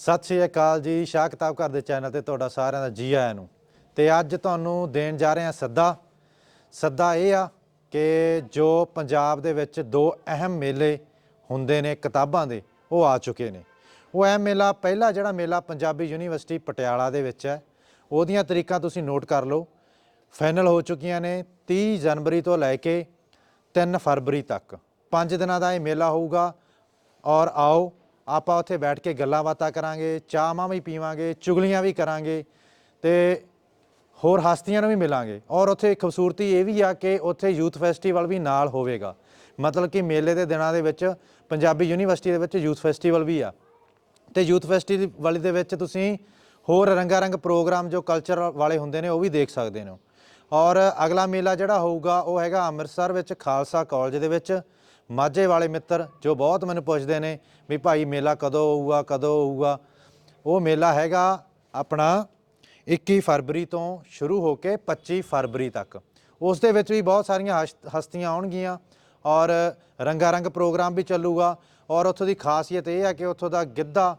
ਸਤਿ ਸ਼੍ਰੀ ਅਕਾਲ ਜੀ, ਸ਼ਾਹ ਕਿਤਾਬ ਘਰ ਦੇ ਚੈਨਲ ਤੇ ਤੁਹਾਡਾ ਸਾਰਿਆਂ ਦਾ ਜੀ ਆਇਆਂ ਨੂੰ। ਤੇ ਅੱਜ ਤੁਹਾਨੂੰ ਦੇਣ ਜਾ ਰਹੇ ਹਾਂ ਸੱਦਾ। ਸੱਦਾ ਇਹ ਆ ਕਿ ਜੋ ਪੰਜਾਬ ਦੇ ਵਿੱਚ ਦੋ ਅਹਿਮ ਮੇਲੇ ਹੁੰਦੇ ਨੇ ਕਿਤਾਬਾਂ ਦੇ, ਉਹ ਆ ਚੁੱਕੇ ਨੇ। ਉਹ ਅਹਿਮ ਮੇਲਾ ਪਹਿਲਾ ਜਿਹੜਾ ਮੇਲਾ ਪੰਜਾਬੀ ਯੂਨੀਵਰਸਿਟੀ ਪਟਿਆਲਾ ਦੇ ਵਿੱਚ ਹੈ, ਉਹਦੀਆਂ ਤਰੀਕਾਂ ਤੁਸੀਂ ਨੋਟ ਕਰ ਲਓ। ਫਾਈਨਲ ਹੋ ਚੁੱਕੀਆਂ ਨੇ 30 ਜਨਵਰੀ ਤੋਂ ਲੈ ਕੇ 3 ਫਰਵਰੀ ਤੱਕ। 5 ਦਿਨਾਂ ਦਾ ਇਹ ਮੇਲਾ ਹੋਊਗਾ ਔਰ ਆਓ ਆਪਾਂ ਉੱਥੇ ਬੈਠ ਕੇ ਗੱਲਾਂ ਬਾਤਾਂ ਕਰਾਂਗੇ ਚਾਹਾਂ ਵੀ ਪੀਵਾਂਗੇ, ਚੁਗਲੀਆਂ ਵੀ ਕਰਾਂਗੇ ਤੇ ਹੋਰ ਹਸਤੀਆਂ ਨੂੰ ਵੀ ਮਿਲਾਂਗੇ। ਔਰ ਉੱਥੇ ਖੂਬਸੂਰਤੀ ਇਹ ਵੀ ਆ ਕਿ ਉੱਥੇ ਯੂਥ ਫੈਸਟੀਵਲ ਵੀ ਨਾਲ ਹੋਵੇਗਾ। ਮਤਲਬ ਕਿ ਮੇਲੇ ਦੇ ਦਿਨਾਂ ਦੇ ਵਿੱਚ ਪੰਜਾਬੀ ਯੂਨੀਵਰਸਿਟੀ ਦੇ ਵਿੱਚ ਯੂਥ ਫੈਸਟੀਵਲ ਵੀ ਆ। ਤੇ ਯੂਥ ਫੈਸਟੀਵਲ ਦੇ ਵਿੱਚ ਤੁਸੀਂ ਹੋਰ ਰੰਗਾਰੰਗ ਪ੍ਰੋਗਰਾਮ ਜੋ ਕਲਚਰ ਵਾਲੇ ਹੁੰਦੇ ਨੇ ਉਹ ਵੀ ਦੇਖ ਸਕਦੇ ਹੋ ਔਰ ਅਗਲਾ ਮੇਲਾ ਜਿਹੜਾ ਹੋਊਗਾ ਉਹ ਹੈਗਾ ਅੰਮ੍ਰਿਤਸਰ ਵਿੱਚ ਖਾਲਸਾ ਕਾਲਜ ਦੇ ਵਿੱਚ। ਮਾਝੇ ਵਾਲੇ ਮਿੱਤਰ ਜੋ ਬਹੁਤ ਮੈਨੂੰ ਪੁੱਛਦੇ ਨੇ ਵੀ ਭਾਈ ਮੇਲਾ ਕਦੋਂ ਹੋਊਗਾ ਕਦੋਂ ਹੋਊਗਾ? ਉਹ ਮੇਲਾ ਹੈਗਾ ਆਪਣਾ 21 ਫਰਵਰੀ ਤੋਂ ਸ਼ੁਰੂ ਹੋ ਕੇ 25 ਫਰਵਰੀ ਤੱਕ। ਉਸ ਦੇ ਵਿੱਚ ਵੀ ਬਹੁਤ ਸਾਰੀਆਂ ਹਸ- ਹਸਤੀਆਂ ਆਉਣਗੀਆਂ ਔਰ ਰੰਗਾਰੰਗ ਪ੍ਰੋਗਰਾਮ ਵੀ ਚੱਲੂਗਾ ਔਰ ਉੱਥੋਂ ਦੀ ਖਾਸੀਅਤ ਇਹ ਹੈ ਕਿ ਉੱਥੋਂ ਦਾ ਗਿੱਧਾ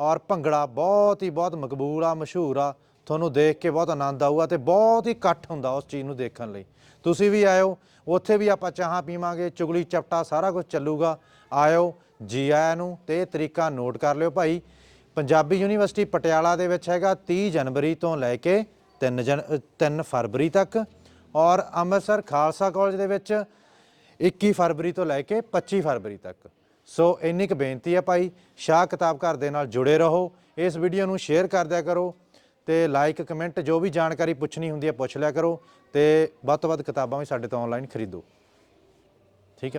ਔਰ ਭੰਗੜਾ ਬਹੁਤ ਹੀ ਬਹੁਤ ਮਕਬੂਲ ਆ, ਮਸ਼ਹੂਰ ਆ। ਤੁਹਾਨੂੰ ਦੇਖ ਕੇ ਬਹੁਤ ਆਨੰਦ ਆਊਗਾ ਤੇ ਬਹੁਤ ਹੀ ਇਕੱਠ ਹੁੰਦਾ ਉਸ ਚੀਜ਼ ਨੂੰ ਦੇਖਣ ਲਈ। ਤੁਸੀਂ ਵੀ ਆਇਓ, ਉੱਥੇ ਵੀ ਆਪਾਂ ਚਾਹਾਂ ਪੀਵਾਂਗੇ, ਚੁਗਲੀ, ਚਪਟਾ ਸਾਰਾ ਕੁਝ ਚੱਲੂਗਾ। ਆਇਓ, ਜੀ ਆਇਆਂ ਨੂੰ ਤੇ ਇਹ ਤਰੀਕਾ ਨੋਟ ਕਰ ਲਿਓ ਭਾਈ। ਪੰਜਾਬੀ ਯੂਨੀਵਰਸਿਟੀ ਪਟਿਆਲਾ ਦੇ ਵਿੱਚ ਹੈਗਾ 30 ਜਨਵਰੀ ਤੋਂ ਲੈ ਕੇ 3 ਜਨ 3 ਫਰਵਰੀ ਤੱਕ ਔਰ ਅੰਮ੍ਰਿਤਸਰ ਖਾਲਸਾ ਕਾਲਜ ਦੇ ਵਿੱਚ 21 ਫਰਵਰੀ ਤੋਂ ਲੈ ਕੇ 25 ਫਰਵਰੀ ਤੱਕ। ਸੋ ਇੰਨੀ ਕੁ ਬੇਨਤੀ ਹੈ ਭਾਈ, ਸ਼ਾਹ ਕਿਤਾਬ ਘਰ ਦੇ ਨਾਲ ਜੁੜੇ ਰਹੋ। ਇਸ ਵੀਡੀਓ ਨੂੰ ਸ਼ੇਅਰ ਕਰ ਦਿਆ ਕਰੋ। ਤੇ ਲਾਈਕ, ਕਮੈਂਟ, ਜੋ ਵੀ ਜਾਣਕਾਰੀ ਪੁੱਛਣੀ ਹੁੰਦੀ ਹੈ ਪੁੱਛ ਲਿਆ ਕਰੋ ਤੇ ਵੱਧ ਤੋਂ ਵੱਧ ਕਿਤਾਬਾਂ ਵੀ ਸਾਡੇ ਤੋਂ ਆਨਲਾਈਨ ਖਰੀਦੋ।